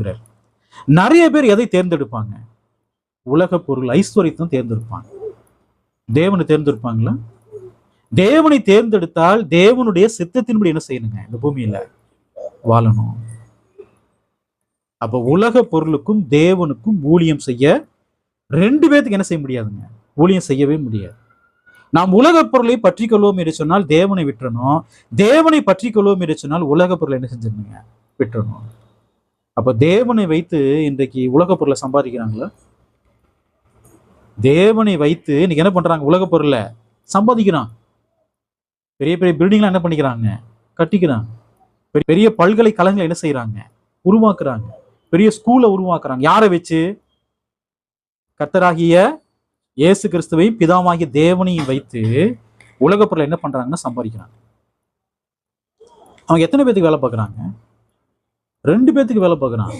தேர்ந்தெடுக்கிறார் நிறைய பேர் எதை தேர்ந்தெடுப்பாங்க? உலக பொருள் ஐஸ்வர்யத்தை தேர்ந்தெடுப்பாங்க. தேவனை தேர்ந்தெடுப்பாங்களா? தேவனை தேர்ந்தெடுத்தால் தேவனுடைய சித்தத்தின்படி என்ன செய்யணுங்க? இந்த பூமியில வாழணும். அப்ப உலக பொருளுக்கும் தேவனுக்கும் ஊழியம் செய்ய ரெண்டு பேர்த்துக்கு என்ன செய்ய முடியாதுங்க? ஊழியம் செய்யவே முடியாது. நாம் உலக பொருளை பற்றி கொள்வோம் என்று சொன்னால் தேவனை விட்டுறணும் தேவனை பற்றி கொள்வோம் என்று சொன்னால் உலக பொருளை என்ன செஞ்சிருந்தீங்க விட்டுறணும் அப்ப தேவனை வைத்து இன்றைக்கு உலக பொருளை சம்பாதிக்கிறாங்களா? தேவனை வைத்து இன்னைக்கு என்ன பண்றாங்க உலக பொருளை? சம்பாதிக்கிறான். பெரிய பெரிய பில்டிங்லாம் என்ன பண்ணிக்கிறாங்க? கட்டிக்கிறாங்க பெரிய பெரிய பல்கலைக்கழகங்களை என்ன செய்கிறாங்க உருவாக்குறாங்க. பெரிய ஸ்கூலை உருவாக்குறாங்க. யாரை வச்சு? கர்த்தராகிய இயேசு கிறிஸ்துவை பிதாமாகிய தேவனையும் வைத்து உலக பொருளை என்ன பண்றாங்கன்னா சம்பாதிக்கிறாங்க. அவங்க எத்தனை பேத்துக்கு வேலை பார்க்குறாங்க? ரெண்டு பேத்துக்கு வேலை பார்க்குறான்.